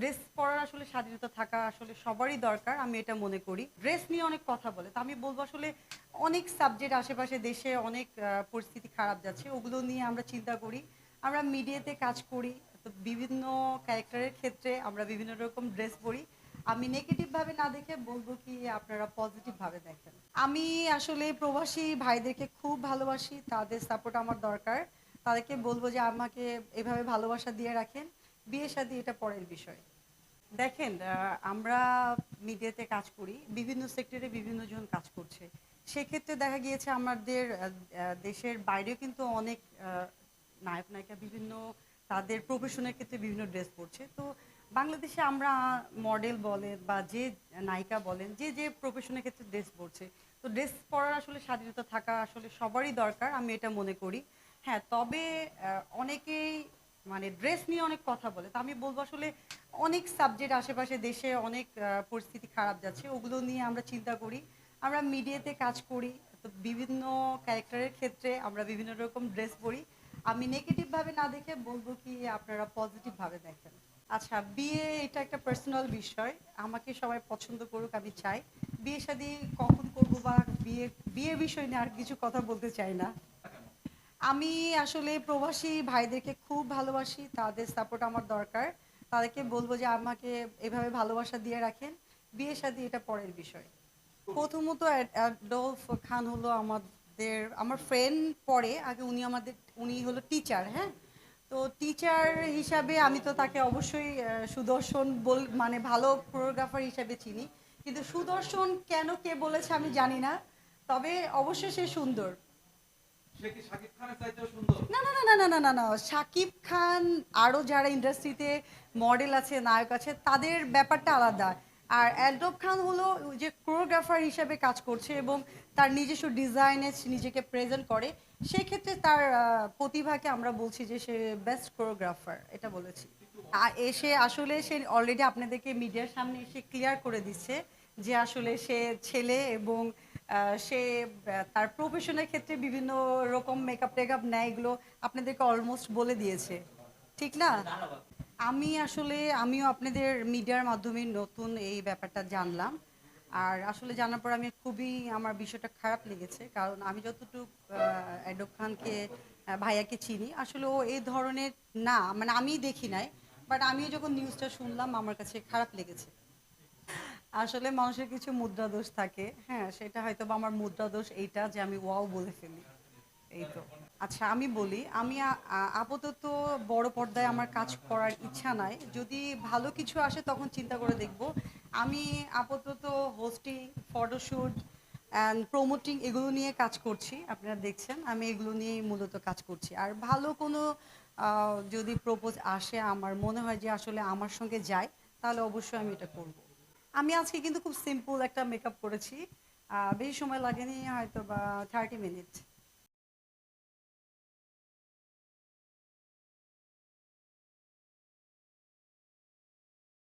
Dress পরার আসলে স্বাধীনতা থাকা আসলে সবারই দরকার, আমি এটা মনে করি। ড্রেস নিয়ে অনেক কথা বলে, তো আমি বলব আসলে অনেক সাবজেক্ট আশেপাশে দেশে অনেক পরিস্থিতি খারাপ যাচ্ছে, ওগুলো নিয়ে আমরা চিন্তা করি। আমরা মিডিয়াতে কাজ করি, তো বিভিন্ন ক্যারেক্টারের ক্ষেত্রে আমরা বিভিন্ন রকম ড্রেস পরি। আমি নেগেটিভ ভাবে না দেখে বলব কি আপনারা পজিটিভ ভাবে দেখেন। আমি আসলে প্রবাসী ভাইদেরকে খুব ভালোবাসি, তাদের সাপোর্ট আমার দরকার। তাদেরকে বলব যে আমাকে এভাবে ভালোবাসা দিয়ে রাখেন। বিয়ে শাদী এটা পরের বিষয়। দেখেন আমরা মিডিয়াতে কাজ করি, বিভিন্ন সেক্টরে বিভিন্ন জন কাজ করছে। সেক্ষেত্রে দেখা গিয়েছে আমাদের দেশের বাইরেও কিন্তু অনেক নায়ক, নায়িকা বিভিন্ন তাদের প্রফেশনের ক্ষেত্রে বিভিন্ন ড্রেস পরছে। তো বাংলাদেশে আমরা মডেল বলেন বা যে নায়িকা বলেন, যে যে প্রফেশনের ক্ষেত্রে ড্রেস পরছে, তো ড্রেস পরার আসলে স্বাধীনতা থাকা আসলে সবারই দরকার, আমি এটা মনে করি। হ্যাঁ তবে অনেকেই মানে ড্রেস নিয়ে অনেক কথা বলে। তো আমি বলব আসলে অনেক সাবজেক্ট আশেপাশে দেশে অনেক পরিস্থিতি খারাপ যাচ্ছে। ওগুলো নিয়ে আমরা চিন্তা করি। আমরা মিডিয়াতে কাজ করি। তো বিভিন্ন ক্যারেক্টারের ক্ষেত্রে আমরা বিভিন্ন রকম ড্রেস পরি। আমি নেগেটিভ ভাবে না দেখে বলব কি আপনারা পজিটিভ ভাবে দেখেন। আচ্ছা বিয়ে এটা একটা পার্সোনাল বিষয়। আমাকে সবাই পছন্দ করুক, আমি চাই। বিয়ে শাদী কখন করব বা বিয়ে, বিয়ের বিষয় নিয়ে আর কিছু কথা বলতে চাই না। আমি আসলে প্রবাসী ভাইদেরকে খুব ভালোবাসি তাদের সাপোর্ট আমার দরকার। তাদেরকে বলব যে আমাকে এভাবে ভালোবাসা দিয়ে রাখেন। বিয়ে শাদী এটা পরের বিষয়। প্রথমত অ্যাডলফ খান হলো আমাদের আমার ফ্রেন্ড পড়ে আগে উনি আমাদের উনি হলো টিচার হ্যাঁ? তো টিচার হিসাবে আমি তো তাকে অবশ্যই সুদর্শন বল মানে ভালো কোরিওগ্রাফার হিসাবে চিনি। কিন্তু সুদর্শন কেন কে বলেছে আমি জানি না। তবে অবশ্যই সে সুন্দর। না না না না না না না শাকিব খান আরও যারা ইন্ডাস্ট্রিতে মডেল আছে, নায়ক আছে, তাদের ব্যাপারটা আলাদা। আর অ্যাডব খান হলো যে কোরিওগ্রাফার হিসাবে কাজ করছে এবং তার নিজস্ব ডিজাইনে নিজেকে প্রেজেন্ট করে। সেক্ষেত্রে তার প্রতিভাকে আমরা বলছি যে সে বেস্ট কোরিওগ্রাফার এটা বলেছি। এসে আসলে সে অলরেডি আপনাদেরকে মিডিয়ার সামনে এসে ক্লিয়ার করে দিচ্ছে যে আসলে সে ছেলে এবং সে তার প্রফেশনের ক্ষেত্রে বিভিন্ন রকম মেকআপ টেকআপ নেয়, এগুলো আপনাদেরকে অলমোস্ট বলে দিয়েছে। ঠিক না? আমি আসলে, আমিও আপনাদের মিডিয়ার মাধ্যমে নতুন এই ব্যাপারটা জানলাম। আর আসলে জানার পর আমি খুবই, আমার বিষয়টা খারাপ লেগেছে। কারণ আমি যতটুকু অ্যাডব খানকে ভাইয়াকে চিনি, আসলে ও এই ধরনের না মানে আমি দেখি নাই। বাট আমিও যখন নিউজটা শুনলাম, আমার কাছে খারাপ লেগেছে। আসলে মানুষের কিছু মুদ্রা দোষ থাকে। হ্যাঁ সেটা হয়তো বা আমার মুদ্রা দোষ এইটা যে আমি ওয়াও বলে ফেলি। এই তো। আচ্ছা আমি বলি, আমি আপাতত বড় পর্দায় আমার কাজ করার ইচ্ছা নাই। যদি ভালো কিছু আসে তখন চিন্তা করে দেখব। আমি আপাতত হোস্টিং ফটোশ্যুট অ্যান্ড প্রমোটিং এগুলো নিয়ে কাজ করছি, আপনারা দেখছেন। আমি এগুলো নিয়েই মূলত কাজ করছি। আর ভালো কোনো যদি প্রপোজ আসে, আমার মনে হয় যে আসলে আমার সঙ্গে যায়, তাহলে অবশ্যই আমি এটা করব। আমি আজকে কিন্তু খুব সিম্পল একটা মেকআপ করেছি। বেশি সময় লাগেনি হয়তো বা থার্টি মিনিট